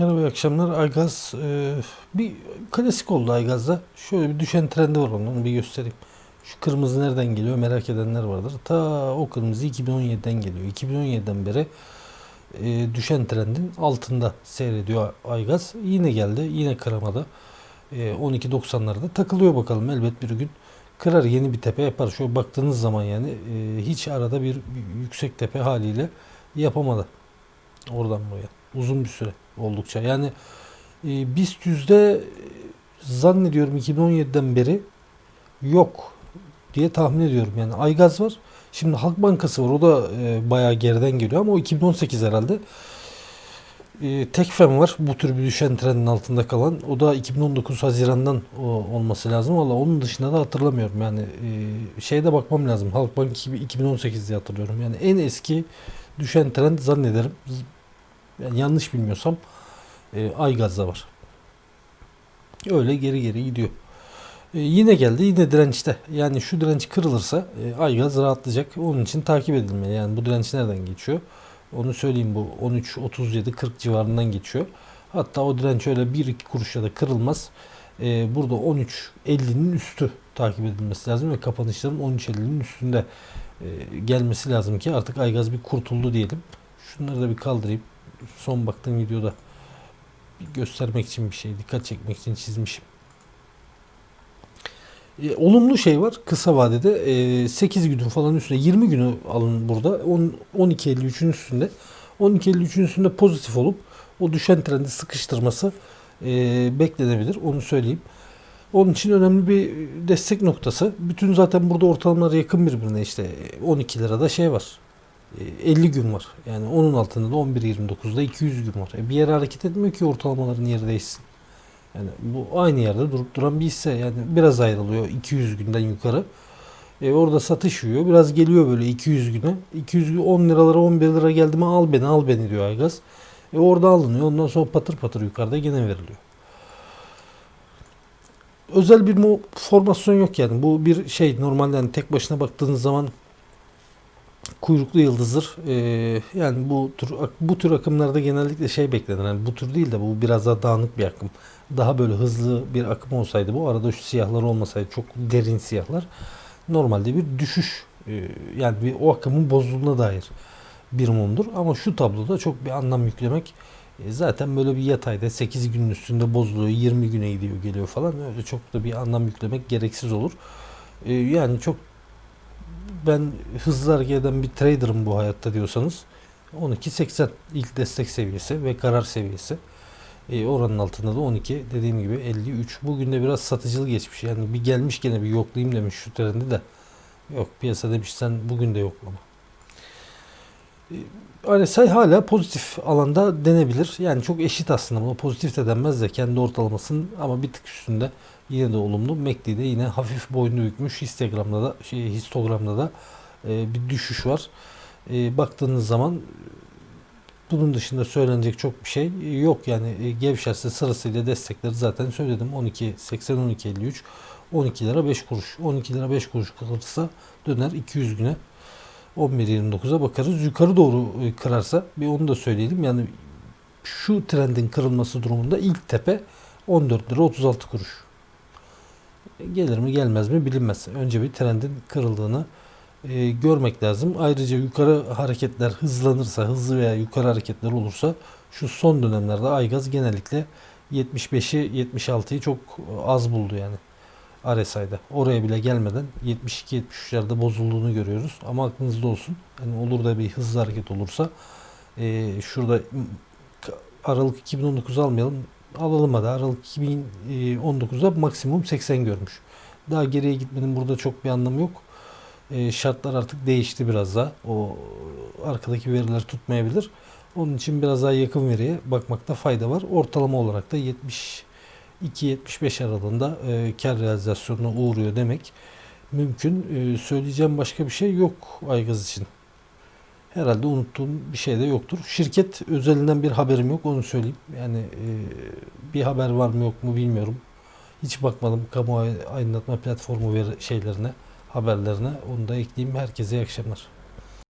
Merhaba, iyi akşamlar. Aygaz e, bir klasik oldu Aygaz'da. Şöyle bir düşen trendi var onun, onu bir göstereyim. Şu kırmızı nereden geliyor merak edenler vardır. Ta o kırmızı 2017'den geliyor. 2017'den beri e, düşen trendin altında seyrediyor Aygaz. Yine geldi, yine kıramadı. E, 12.90'larda takılıyor bakalım elbet bir gün. Kırar yeni bir tepe yapar. Şöyle baktığınız zaman yani e, hiç arada bir, yüksek tepe haliyle yapamadı. Oradan buraya. Uzun bir süre oldukça. Yani e, BIST yüzde zannediyorum 2017'den beri yok diye tahmin ediyorum. Yani Aygaz var. Şimdi Halk Bankası var. O da e, bayağı geriden geliyor ama o 2018 herhalde. E, Tekfen var. Bu tür bir düşen trendin altında kalan. O da 2019 Haziran'dan o, olması lazım. Valla onun dışında da hatırlamıyorum. Yani e, şeyde bakmam lazım. Halkbank 2018 diye hatırlıyorum. Yani en eski düşen trend zannederim. Yani yanlış bilmiyorsam e, Aygaz'da var. Öyle geri geri gidiyor. E, yine geldi yine dirençte. Yani şu direnç kırılırsa e, Aygaz rahatlayacak. Onun için takip edilmeli. Yani bu direnç nereden geçiyor? Onu söyleyeyim bu 13 37 40 civarından geçiyor. Hatta o direnç öyle 1-2 kuruşla da kırılmaz. E, burada 13 50'nin üstü takip edilmesi lazım ve kapanışların 13 50'nin üstünde e, gelmesi lazım ki artık Aygaz bir kurtuldu diyelim. Şunları da bir kaldırayım. Son baktığım videoda göstermek için bir şey, dikkat çekmek için çizmişim. E, olumlu şey var kısa vadede e, 8 günün falan üstünde 20 günü alın burada 10, 12.53'ün üstünde 12.53'ün üstünde pozitif olup o düşen trendi sıkıştırması e, beklenebilir onu söyleyeyim. Onun için önemli bir destek noktası. Bütün zaten burada ortalamalar yakın birbirine işte 12 lirada şey var. E, 50 gün var. Yani onun altında da 11.29'da 200 gün var. E bir yere hareket etmiyor ki ortalamaların yeri değişsin. Yani bu aynı yerde durup duran bir hisse. Yani biraz ayrılıyor 200 günden yukarı. E orada satış yiyor. Biraz geliyor böyle 200 güne. 200 gün 10 liralara 11 lira geldi mi al beni al beni diyor Aygaz. E orada alınıyor. Ondan sonra patır patır yukarıda gene veriliyor. Özel bir formasyon yok yani. Bu bir şey normalde yani tek başına baktığınız zaman kuyruklu yıldızdır. Ee, yani bu tür bu tür akımlarda genellikle şey beklenir. Yani bu tür değil de bu biraz daha dağınık bir akım. Daha böyle hızlı bir akım olsaydı bu arada şu siyahlar olmasaydı çok derin siyahlar normalde bir düşüş e, yani bir o akımın bozulduğuna dair bir mumdur. Ama şu tabloda çok bir anlam yüklemek e, zaten böyle bir yatayda 8 günün üstünde bozuluyor 20 güne gidiyor geliyor falan öyle çok da bir anlam yüklemek gereksiz olur. E, yani çok ben hızlı hareket eden bir trader'ım bu hayatta diyorsanız 12.80 ilk destek seviyesi ve karar seviyesi. E, oranın altında da 12 dediğim gibi 53. Bugün de biraz satıcılı geçmiş. Yani bir gelmiş gene bir yoklayayım demiş şu trendi de. Yok piyasa demiş sen bugün de yoklama. RSI hala pozitif alanda denebilir. Yani çok eşit aslında buna pozitif de denmez de kendi ortalamasının ama bir tık üstünde yine de olumlu. MACD'de yine hafif boynu bükmüş. Histogramda da şey histogramda da e, bir düşüş var. E, baktığınız zaman bunun dışında söylenecek çok bir şey yok. Yani e, gevşerse sırasıyla destekleri zaten söyledim. 12 80 12 53 12 lira 5 kuruş. 12 lira 5 kuruş kalırsa döner 200 güne 11.29'a bakarız. Yukarı doğru e, kırarsa bir onu da söyleyelim. Yani şu trendin kırılması durumunda ilk tepe 14 lira 36 kuruş. Gelir mi gelmez mi bilinmez. Önce bir trendin kırıldığını e, görmek lazım. Ayrıca yukarı hareketler hızlanırsa, hızlı veya yukarı hareketler olursa şu son dönemlerde Aygaz genellikle 75'i 76'yı çok az buldu yani. RSI'de. Oraya bile gelmeden 72-73'lerde bozulduğunu görüyoruz. Ama aklınızda olsun. Yani olur da bir hızlı hareket olursa e, şurada Aralık 2019 almayalım. Alalım hadi. Aralık 2019'da maksimum 80 görmüş. Daha geriye gitmenin burada çok bir anlamı yok. E, şartlar artık değişti biraz daha. O arkadaki veriler tutmayabilir. Onun için biraz daha yakın veriye bakmakta fayda var. Ortalama olarak da 70 2.75 aralığında e, kar realizasyonuna uğruyor demek mümkün. E, söyleyeceğim başka bir şey yok Aygaz için. Herhalde unuttuğum bir şey de yoktur. Şirket özelinden bir haberim yok onu söyleyeyim. Yani e, bir haber var mı yok mu bilmiyorum. Hiç bakmadım kamu aydınlatma platformu veri şeylerine, haberlerine. Onu da ekleyeyim. Herkese iyi akşamlar.